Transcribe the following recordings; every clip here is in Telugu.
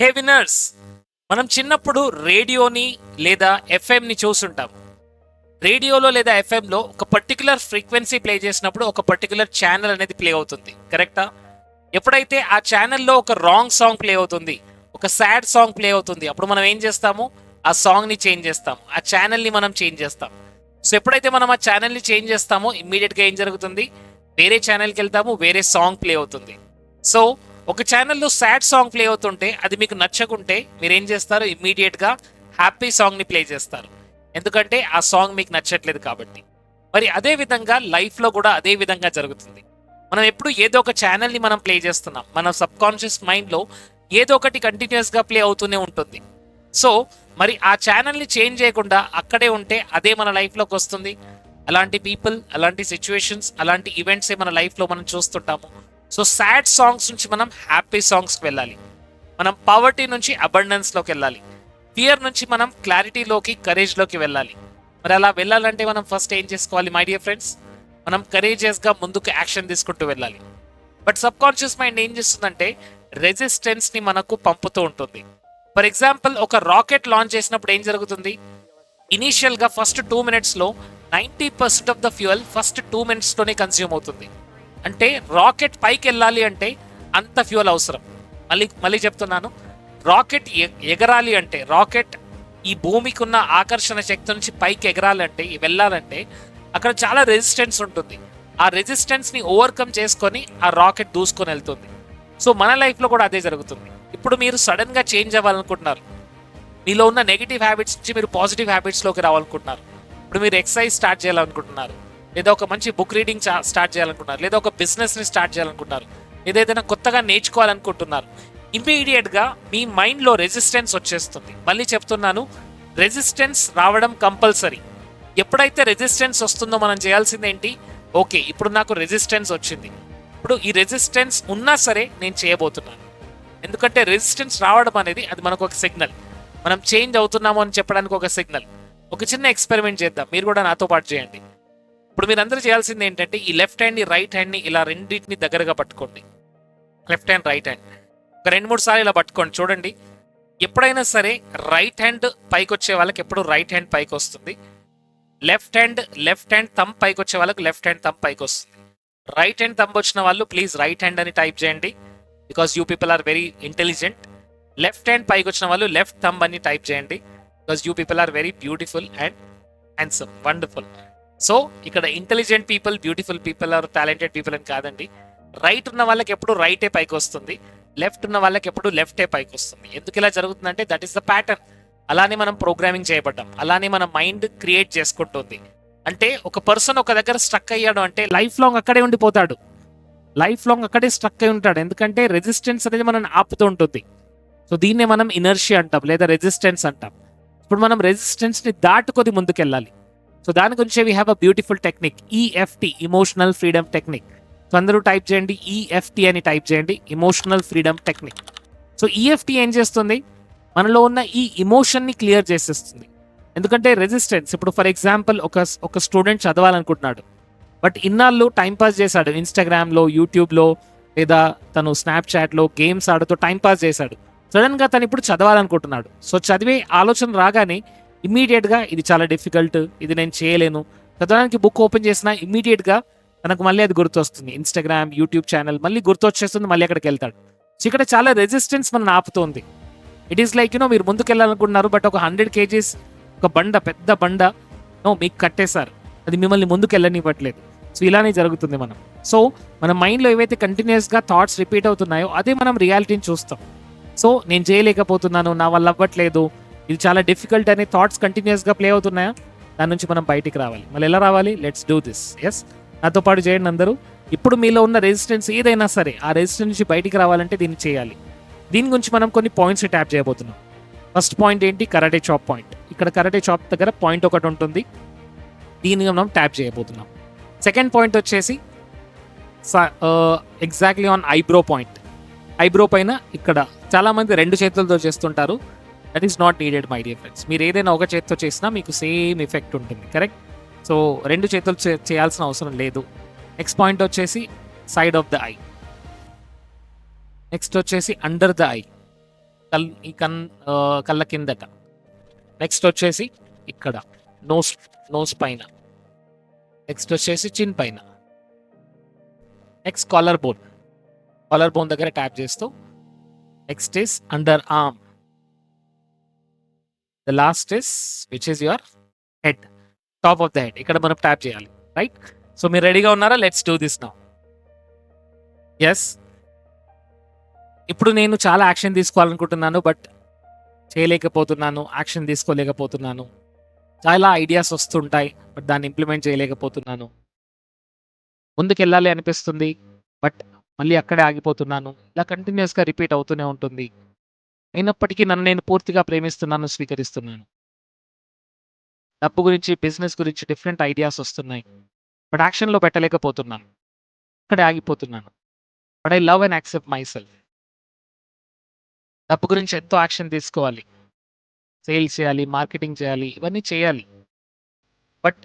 హే విన్నర్స్ మనం చిన్నప్పుడు రేడియోని లేదా ఎఫ్ఎంని చూసుంటాం రేడియోలో లేదా ఎఫ్ఎంలో ఒక పర్టికులర్ ఫ్రీక్వెన్సీ ప్లే చేసినప్పుడు ఒక పర్టికులర్ ఛానల్ అనేది ప్లే అవుతుంది. కరెక్టా? ఎప్పుడైతే ఆ ఛానల్లో ఒక రాంగ్ సాంగ్ ప్లే అవుతుంది ఒక సాడ్ సాంగ్ ప్లే అవుతుంది అప్పుడు మనం ఏం చేస్తాము? ఆ సాంగ్ని చేంజ్ చేస్తాం. ఆ ఛానల్ని మనం చేంజ్ చేస్తాం. సో ఎప్పుడైతే మనం ఆ ఛానల్ని చేంజ్ చేస్తామో ఇమ్మీడియట్గా ఏం జరుగుతుంది? వేరే ఛానల్కి వెళ్తాము వేరే సాంగ్ ప్లే అవుతుంది. సో ఒక ఛానల్లో సాడ్ సాంగ్ ప్లే అవుతుంటే అది మీకు నచ్చకుంటే మీరు ఏం చేస్తారు ఇమ్మీడియట్గా హ్యాపీ సాంగ్ని ప్లే చేస్తారు. ఎందుకంటే ఆ సాంగ్ మీకు నచ్చట్లేదు కాబట్టి. మరి అదే విధంగా లైఫ్లో కూడా అదే విధంగా జరుగుతుంది. మనం ఎప్పుడు ఏదో ఒక ఛానల్ని మనం ప్లే చేస్తున్నాం. మన సబ్ కాన్షియస్ మైండ్లో ఏదో ఒకటి కంటిన్యూస్గా ప్లే అవుతూనే ఉంటుంది. సో మరి ఆ ఛానల్ని చేంజ్ చేయకుండా అక్కడే ఉంటే అదే మన లైఫ్లోకి వస్తుంది. అలాంటి పీపుల్ అలాంటి సిచ్యువేషన్స్ అలాంటి ఈవెంట్సే మన లైఫ్లో మనం చూస్తుంటాము. సో సాడ్ సాంగ్స్ నుంచి మనం హ్యాపీ సాంగ్స్కి వెళ్ళాలి. మనం పవర్టీ నుంచి అబండెన్స్లోకి వెళ్ళాలి. ఫియర్ నుంచి మనం క్లారిటీలోకి కరేజ్లోకి వెళ్ళాలి. మరి అలా వెళ్ళాలంటే మనం ఫస్ట్ ఏం చేసుకోవాలి మై డియర్ ఫ్రెండ్స్? మనం కరేజియస్గా ముందుకు యాక్షన్ తీసుకుంటూ వెళ్ళాలి. బట్ సబ్ కాన్షియస్ మైండ్ ఏం చేస్తుందంటే రెసిస్టెన్స్ని మనకు పంపుతూ ఉంటుంది. ఫర్ ఎగ్జాంపుల్ ఒక రాకెట్ లాంచ్ చేసినప్పుడు ఏం జరుగుతుంది? ఇనీషియల్గా ఫస్ట్ టూ మినిట్స్లో ninety percent of the fuel first two మినిట్స్లోనే consume అవుతుంది. అంటే రాకెట్ పైకి వెళ్ళాలి అంటే అంత ఫ్యూయల్ అవసరం. మళ్ళీ మళ్ళీ చెప్తున్నాను. రాకెట్ ఎగరాలి అంటే రాకెట్ ఈ భూమికి ఉన్న ఆకర్షణ శక్తి నుంచి పైకి ఎగరాలంటే వెళ్ళాలంటే అక్కడ చాలా రెసిస్టెన్స్ ఉంటుంది. ఆ రెసిస్టెన్స్ని ఓవర్కమ్ చేసుకొని ఆ రాకెట్ దూసుకొని వెళ్తుంది. సో మన లైఫ్లో కూడా అదే జరుగుతుంది. ఇప్పుడు మీరు సడన్గా చేంజ్ అవ్వాలనుకుంటున్నారు. మీలో ఉన్న నెగిటివ్ హ్యాబిట్స్ నుంచి మీరు పాజిటివ్ హ్యాబిట్స్లోకి రావాలనుకుంటున్నారు. ఇప్పుడు మీరు ఎక్సర్సైజ్ స్టార్ట్ చేయాలనుకుంటున్నారు. లేదా ఒక మంచి బుక్ రీడింగ్ స్టార్ట్ చేయాలనుకుంటున్నారు లేదా ఒక బిజినెస్ని స్టార్ట్ చేయాలనుకుంటున్నారు లేదా ఏదైనా కొత్తగా నేర్చుకోవాలనుకుంటున్నారు. ఇమ్మీడియట్గా మీ మైండ్లో రెసిస్టెన్స్ వచ్చేస్తుంది. మళ్ళీ చెప్తున్నాను రెసిస్టెన్స్ రావడం కంపల్సరీ ఎప్పుడైతే రెసిస్టెన్స్ వస్తుందో మనం చేయాల్సింది ఏంటి? ఓకే ఇప్పుడు నాకు రెసిస్టెన్స్ వచ్చింది. ఇప్పుడు ఈ రెసిస్టెన్స్ ఉన్నా సరే నేను చేయబోతున్నాను. ఎందుకంటే రెసిస్టెన్స్ రావడం అనేది అది మనకు ఒక సిగ్నల్ మనం చేంజ్ అవుతున్నాము అని చెప్పడానికి ఒక సిగ్నల్ ఒక చిన్న ఎక్స్పెరిమెంట్ చేద్దాం. మీరు కూడా నాతో పాటు చేయండి. ఇప్పుడు మీరు అందరూ చేయాల్సింది ఏంటంటే ఈ లెఫ్ట్ హ్యాండ్ని రైట్ హ్యాండ్ని ఇలా రెండింటిని దగ్గరగా పట్టుకోండి. లెఫ్ట్ హ్యాండ్ రైట్ హ్యాండ్ ఒక రెండు మూడు సార్లు ఇలా పట్టుకోండి. చూడండి. ఎప్పుడైనా సరే రైట్ హ్యాండ్ పైకి వచ్చే వాళ్ళకి ఎప్పుడు రైట్ హ్యాండ్ పైకి వస్తుంది. Left hand left hand thumb పైకి వచ్చే వాళ్ళకి లెఫ్ట్ హ్యాండ్ థమ్ పైకి వస్తుంది. రైట్ హ్యాండ్ థంబ్ వచ్చిన వాళ్ళు ప్లీజ్ రైట్ హ్యాండ్ అని టైప్ చేయండి. Because you people are very intelligent left hand పైకి వచ్చిన వాళ్ళు లెఫ్ట్ థంబ్ అని టైప్ చేయండి. Because you people are very beautiful and handsome wonderful so ఇక్కడ intelligent people beautiful people are talented people అని కాదండి. రైట్ ఉన్న వాళ్ళకి ఎప్పుడు రైటే పైకి వస్తుంది. లెఫ్ట్ ఉన్న వాళ్ళకి ఎప్పుడు లెఫ్టే పైకి వస్తుంది. ఎందుకు ఇలా జరుగుతుందంటే దట్ ఈస్ ద ప్యాటర్న్ అలానే మనం ప్రోగ్రామింగ్ చేయబడ్డాం. అలానే మన మైండ్ క్రియేట్ చేసుకుంటుంది. అంటే ఒక పర్సన్ ఒక దగ్గర స్ట్రక్ అయ్యాడు అంటే లైఫ్ లాంగ్ అక్కడే ఉండిపోతాడు. లైఫ్ లాంగ్ అక్కడే స్ట్రక్ అయి ఉంటాడు. ఎందుకంటే రెసిస్టెన్స్ అనేది మనం ఆపుతూ ఉంటుంది. సో దీన్నే మనం ఇనర్షియా అంటాం లేదా రెసిస్టెన్స్ అంటాం. ఇప్పుడు మనం రెసిస్టెన్స్ని దాటుకొని ముందుకెళ్ళాలి. సో దాని గురించి we have a beautiful technique EFT emotional freedom technique so అందరూ టైప్ చేయండి ఈఎఫ్టి అని టైప్ చేయండి emotional freedom technique so EFT ఏం చేస్తుంది? మనలో ఉన్న ఈ ఇమోషన్ని క్లియర్ చేసేస్తుంది. ఎందుకంటే రెసిస్టెన్స్ ఇప్పుడు ఫర్ ఎగ్జాంపుల్ ఒక ఒక స్టూడెంట్ చదవాలనుకుంటున్నాడు. బట్ ఇన్నాళ్ళు టైంపాస్ చేశాడు ఇన్స్టాగ్రామ్లో యూట్యూబ్లో లేదా తను స్నాప్చాట్లో గేమ్స్ ఆడుతూ టైంపాస్ చేశాడు. సడన్గా తను ఇప్పుడు చదవాలనుకుంటున్నాడు. సో చదివే ఆలోచన రాగానే ఇమ్మీడియట్గా ఇది చాలా డిఫికల్ట్ ఇది నేను చేయలేను. చదవడానికి బుక్ ఓపెన్ చేసినా ఇమ్మీడియట్గా తనకు మళ్ళీ అది గుర్తొస్తుంది. ఇన్స్టాగ్రామ్ యూట్యూబ్ ఛానల్ మళ్ళీ గుర్తొచ్చేస్తుంది మళ్ళీ అక్కడికి వెళ్తాడు. సో ఇక్కడ చాలా రెసిస్టెన్స్ మనం ఆపుతోంది. It is like you know మీరు ముందుకు వెళ్ళాలనుకుంటున్నారు బట్ ఒక హండ్రెడ్ కేజీస్ ఒక బండ పెద్ద బండ నో మీకు కట్టేశారు. అది మిమ్మల్ని ముందుకు వెళ్ళనివ్వట్లేదు సో ఇలానే జరుగుతుంది మనం. సో మన మైండ్లో ఏవైతే కంటిన్యూస్గా థాట్స్ రిపీట్ అవుతున్నాయో అదే మనం రియాలిటీని చూస్తాం. సో నేను చేయలేకపోతున్నాను నా వల్ల అవ్వట్లేదు ఇది చాలా డిఫికల్ట్ అనే థాట్స్ కంటిన్యూస్గా ప్లే అవుతున్నాయా? దాని నుంచి మనం బయటికి రావాలి. మళ్ళీ ఎలా రావాలి? లెట్స్ డూ దిస్ ఎస్ నాతో పాటు చేయండి అందరూ. ఇప్పుడు మీలో ఉన్న రెసిస్టెన్స్ ఏదైనా సరే ఆ రెసిస్టెన్స్ నుంచి బయటికి రావాలంటే దీన్ని చేయాలి. దీని గురించి మనం కొన్ని పాయింట్స్ ట్యాప్ చేయబోతున్నాం. ఫస్ట్ పాయింట్ ఏంటి? కరాటే చాప్ పాయింట్ ఇక్కడ కరాటే చాప్ దగ్గర పాయింట్ ఒకటి ఉంటుంది. దీన్ని మనం ట్యాప్ చేయబోతున్నాం. సెకండ్ పాయింట్ వచ్చేసి exactly on eyebrow point eyebrow పైన ఇక్కడ చాలామంది రెండు చేతులతో చేస్తుంటారు. That is not needed my dear friends మీరు ఏదైనా ఒక చేతితో చేసినా మీకు సేమ్ ఎఫెక్ట్ ఉంటుంది కరెక్ట్ సో రెండు చేతులు చే- చేయాల్సిన అవసరం లేదు. నెక్స్ట్ పాయింట్ వచ్చేసి side of the eye next వచ్చేసి అండర్ ద ఐ కల్ ఈ కన్ కళ్ళ కిందట. నెక్స్ట్ వచ్చేసి ఇక్కడ. నోస్ నోస్ పైన. నెక్స్ట్ వచ్చేసి చిన్ పైన. Next collar bone collar bone దగ్గర ట్యాప్ చేస్తూ. Next is under arm the last is which is your head top of the head ఇక్కడ మనం ట్యాప్ చేయాలి. రైట్ సో మీరు రెడీగా ఉన్నారా? Let's do this now yes ఇప్పుడు నేను చాలా యాక్షన్ తీసుకోవాలనుకుంటున్నాను బట్ చేయలేకపోతున్నాను యాక్షన్ తీసుకోలేకపోతున్నాను. చాలా ఐడియాస్ వస్తుంటాయి బట్ దాన్ని ఇంప్లిమెంట్ చేయలేకపోతున్నాను. ముందుకు వెళ్ళాలి అనిపిస్తుంది బట్ మళ్ళీ అక్కడే ఆగిపోతున్నాను. ఇలా కంటిన్యూస్గా రిపీట్ అవుతూనే ఉంటుంది. అయినప్పటికీ నన్ను నేను పూర్తిగా ప్రేమిస్తున్నాను స్వీకరిస్తున్నాను. డబ్బు గురించి బిజినెస్ గురించి డిఫరెంట్ ఐడియాస్ వస్తున్నాయి. బట్ యాక్షన్లో పెట్టలేకపోతున్నాను. అక్కడే ఆగిపోతున్నాను. But I love and accept myself డబ్బు గురించి ఎంతో యాక్షన్ తీసుకోవాలి. సేల్స్ చేయాలి మార్కెటింగ్ చేయాలి ఇవన్నీ చేయాలి. బట్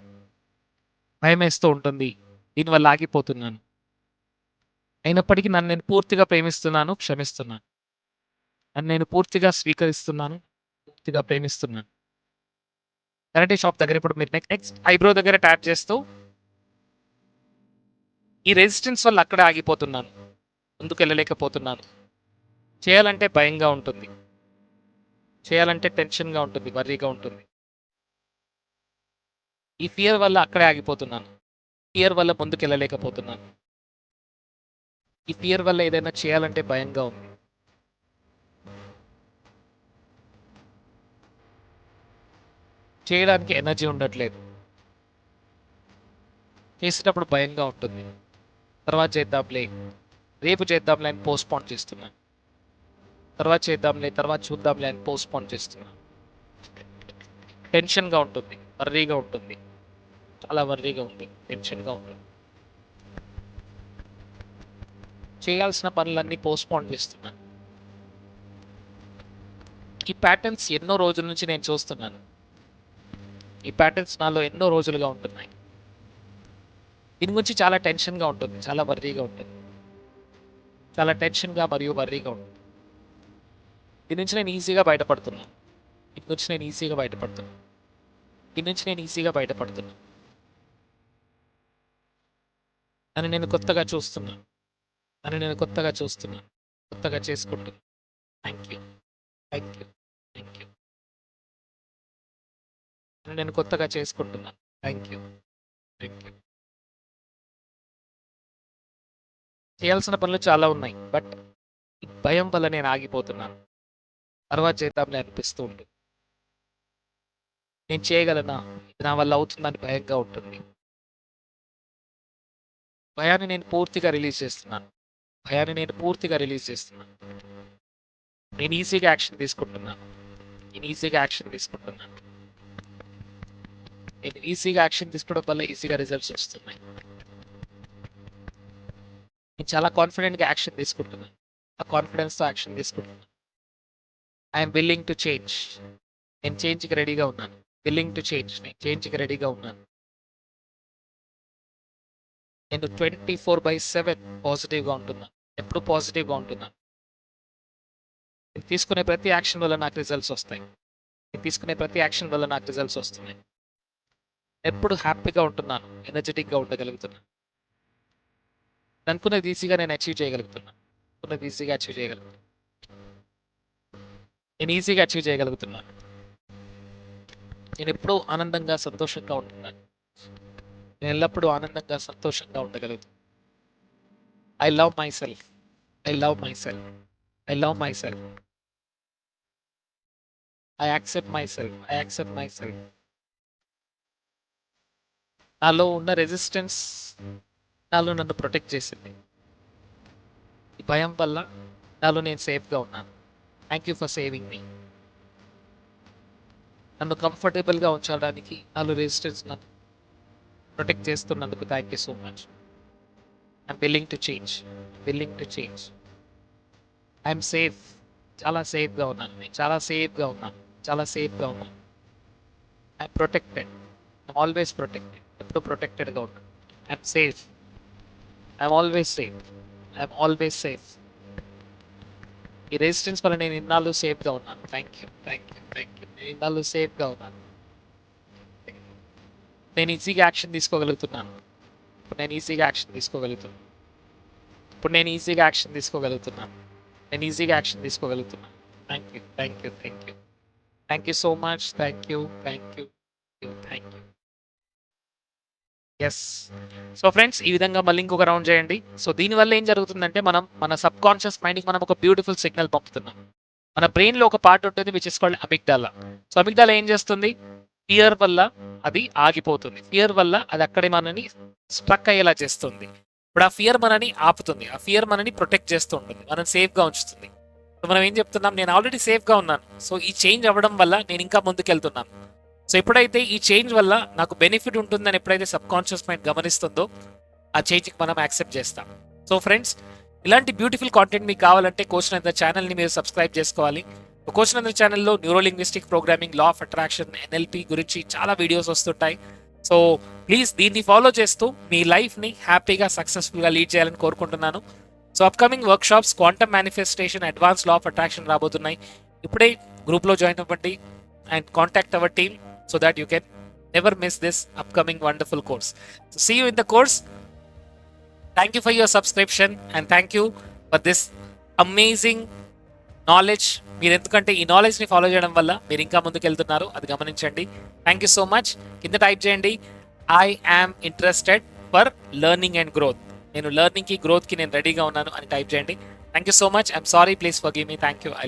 భయం వేస్తూ ఉంటుంది. దీనివల్ల ఆగిపోతున్నాను. అయినప్పటికీ నన్ను నేను పూర్తిగా ప్రేమిస్తున్నాను క్షమిస్తున్నాను. అని నేను పూర్తిగా స్వీకరిస్తున్నాను పూర్తిగా ప్రేమిస్తున్నాను. కరెంటే షాప్ దగ్గర ఇప్పుడు మీరు నెక్స్ట్ నెక్స్ట్ ఐబ్రో దగ్గర ట్యాప్ చేస్తూ ఈ రెసిస్టెన్స్ వల్ల అక్కడే ఆగిపోతున్నాను ముందుకు వెళ్ళలేకపోతున్నాను. చేయాలంటే భయంగా ఉంటుంది. చేయాలంటే టెన్షన్గా ఉంటుంది వర్రీగా ఉంటుంది. ఈ ఫియర్ వల్ల అక్కడే ఆగిపోతున్నాను. ఫియర్ వల్ల ముందుకు వెళ్ళలేకపోతున్నాను. ఈ ఫియర్ వల్ల ఏదైనా చేయాలంటే భయంగా ఉంది. చేయడానికి ఎనర్జీ ఉండట్లేదు. చేసేటప్పుడు భయంగా ఉంటుంది. తర్వాత చేద్దాంలే. రేపు చేద్దాంలే అని పోస్ట్పోన్ చేస్తున్నాను తర్వాత చేద్దాంలే తర్వాత చూద్దాంలే అని పోస్ట్పోన్ చేస్తున్నాను టెన్షన్గా ఉంటుంది. వర్రీగా ఉంటుంది. చాలా వర్రీగా ఉంది. టెన్షన్గా ఉంటుంది చేయాల్సిన పనులన్నీ పోస్ట్పోన్ చేస్తున్నాను ఈ ప్యాటర్న్స్ ఎన్నో రోజుల నుంచి నేను చూస్తున్నాను. ఈ ప్యాటర్న్స్ నాలో ఎన్నో రోజులుగా ఉంటున్నాయి. దీని గురించి చాలా టెన్షన్గా ఉంటుంది చాలా వర్రీగా ఉంటుంది. చాలా టెన్షన్గా మరియు వర్రీగా ఉంటుంది. దీని నుంచి నేను ఈజీగా బయటపడుతున్నాను దీని నుంచి నేను ఈజీగా బయటపడుతున్నాను దీని నుంచి నేను ఈజీగా బయటపడుతున్నాను అని నేను కొత్తగా చూస్తున్నాను అని నేను కొత్తగా చూస్తున్నాను కొత్తగా చేసుకుంటున్నాను thank you thank you thank you నేను కొత్తగా చేసుకుంటున్నాను. థ్యాంక్ యూ థ్యాంక్ యూ చేయాల్సిన పనులు చాలా ఉన్నాయి. బట్ భయం వల్ల నేను ఆగిపోతున్నాను. తర్వాత చేద్దాంలే అనిపిస్తూ ఉంటుంది. నేను చేయగలనా? ఇది నా వల్ల అవుతుందని భయంగా ఉంటుంది. భయాన్ని నేను పూర్తిగా రిలీజ్ చేస్తున్నాను. భయాన్ని నేను పూర్తిగా రిలీజ్ చేస్తున్నాను. నేను ఈజీగా యాక్షన్ తీసుకుంటున్నాను. నేను ఈజీగా యాక్షన్ తీసుకుంటున్నాను. ఈజీగా యాక్షన్ తీసుకోవడం వల్ల ఈజీగా రిజల్ట్స్ వస్తున్నాయి. నేను చాలా కాన్ఫిడెంట్గా యాక్షన్ తీసుకుంటున్నాను. ఆ కాన్ఫిడెన్స్తో యాక్షన్ తీసుకుంటున్నాను. I'm willing to change. నేను చేంజ్కి రెడీగా ఉన్నాను. Willing to change. నేను చేంజ్కి రెడీగా ఉన్నాను. నేను ట్వంటీ ఫోర్ బై సెవెన్ పాజిటివ్గా ఉంటున్నాను ఎప్పుడు పాజిటివ్గా ఉంటున్నాను నేను తీసుకునే ప్రతి యాక్షన్ వల్ల నాకు రిజల్ట్స్ వస్తాయి. నేను తీసుకునే ప్రతి యాక్షన్ వల్ల నాకు రిజల్ట్స్ వస్తున్నాయి. Hmm. ఎప్పుడు హ్యాపీగా ఉంటున్నాను ఎనర్జెటిక్గా ఉండగలుగుతున్నాను అనుకున్నది ఈజీగా నేను అచీవ్ చేయగలుగుతున్నాను అనుకున్నది ఈజీగా అచీవ్ చేయగలుగుతున్నాను నేను ఈజీగా అచీవ్ చేయగలుగుతున్నాను నేను ఎప్పుడూ ఆనందంగా సంతోషంగా ఉంటున్నాను. నేను ఎల్లప్పుడూ ఆనందంగా సంతోషంగా ఉండగలుగుతాను I love myself I love myself I love myself I accept myself I accept myself నాలో ఉన్న రెసిస్టెన్స్ నాలో నన్ను ప్రొటెక్ట్ చేసింది. ఈ భయం వల్ల నాలో నేను సేఫ్గా ఉన్నాను. Thank you for saving me నన్ను కంఫర్టబుల్గా ఉంచడానికి నాలో రెసిస్టెన్స్ నన్ను ప్రొటెక్ట్ చేస్తున్నందుకు thank you so much I'm willing to change willing to change I'm safe చాలా సేఫ్గా ఉన్నాను నేను. చాలా సేఫ్గా ఉన్నాను. చాలా సేఫ్గా ఉన్నాను. I'm protected I'm always protected ఎప్పుడు ప్రొటెక్టెడ్గా ఉన్నాను I'm safe I'm always safe I'm always safe ఈ రెసిస్టెన్స్ వల్ల నేను ఇన్నాళ్ళు సేఫ్గా ఉన్నాను. Thank you thank you thank you నేను ఇన్నాళ్ళు సేఫ్గా ఉన్నాను. నేను ఈజీగా యాక్షన్ తీసుకోగలుగుతున్నాను. ఇప్పుడు నేను ఈజీగా యాక్షన్ తీసుకోగలుగుతున్నాను. ఇప్పుడు నేను ఈజీగా యాక్షన్ తీసుకోగలుగుతున్నాను. నేను ఈజీగా యాక్షన్ తీసుకోగలుగుతున్నాను. Thank you thank you thank you thank you so much thank you thank you thank you yes so friends ఈ విధంగా మళ్ళీ ఇంకొక రౌండ్ చేయండి. సో దీనివల్ల ఏం జరుగుతుందంటే మనం మన సబ్ కాన్షియస్ మైండ్కి మనం ఒక బ్యూటిఫుల్ సిగ్నల్ పంపుతున్నాం. మన బ్రెయిన్లో ఒక పార్ట్ ఉంటుంది which is called amygdala so amygdala ఏం చేస్తుంది? ఫియర్ వల్ల అది ఆగిపోతుంది. ఫియర్ వల్ల అది అక్కడే మనని స్ట్రక్ అయ్యేలా చేస్తుంది. ఇప్పుడు ఆ ఫియర్ మనని ఆపుతుంది. ఆ ఫియర్ మనని ప్రొటెక్ట్ చేస్తూ ఉంటుంది. మనం సేఫ్గా ఉంచుతుంది. సో మనం ఏం చెప్తున్నాం? నేను ఆల్రెడీ సేఫ్గా ఉన్నాను. సో ఈ చేంజ్ అవ్వడం వల్ల నేను ఇంకా ముందుకెళ్తున్నాను. సో ఎప్పుడైతే ఈ చేంజ్ వల్ల నాకు బెనిఫిట్ ఉంటుందని ఎప్పుడైతే సబ్ కాన్షియస్ మైండ్ గమనిస్తుందో ఆ చేంజ్కి మనం యాక్సెప్ట్ చేస్తాం. సో ఫ్రెండ్స్ ఇలాంటి బ్యూటిఫుల్ కాంటెంట్ మీకు కావాలంటే కోచ్ నంద ఛానల్ని మీరు సబ్స్క్రైబ్ చేసుకోవాలి. కోచ్ నంద ఛానల్లో neurolinguistic programming law of attraction NLP గురించి చాలా వీడియోస్ వస్తుంటాయి. సో ప్లీజ్ దీన్ని ఫాలో చేస్తూ మీ లైఫ్ని హ్యాపీగా సక్సెస్ఫుల్గా లీడ్ చేయాలని కోరుకుంటున్నాను. So upcoming workshops quantum manifestation advance law of attraction రాబోతున్నాయి. ఇప్పుడే గ్రూప్లో జాయిన్ అవ్వండి and contact our team so that you can never miss this upcoming wonderful course. So see you in the course. Thank you for your subscription and thank you for this amazing knowledge మీరు ఎందుకంటే ఈ నాలెడ్జ్ని ఫాలో చేయడం వల్ల మీరు ఇంకా ముందుకు వెళ్తున్నారు. అది గమనించండి. థ్యాంక్ యూ సో మచ్ కింద టైప్ చేయండి. I am interested for learning and growth నేను లెర్నింగ్కి గ్రోత్కి నేను రెడీగా ఉన్నాను అని టైప్ చేయండి. Thank you so much I'm sorry please forgive me thank you I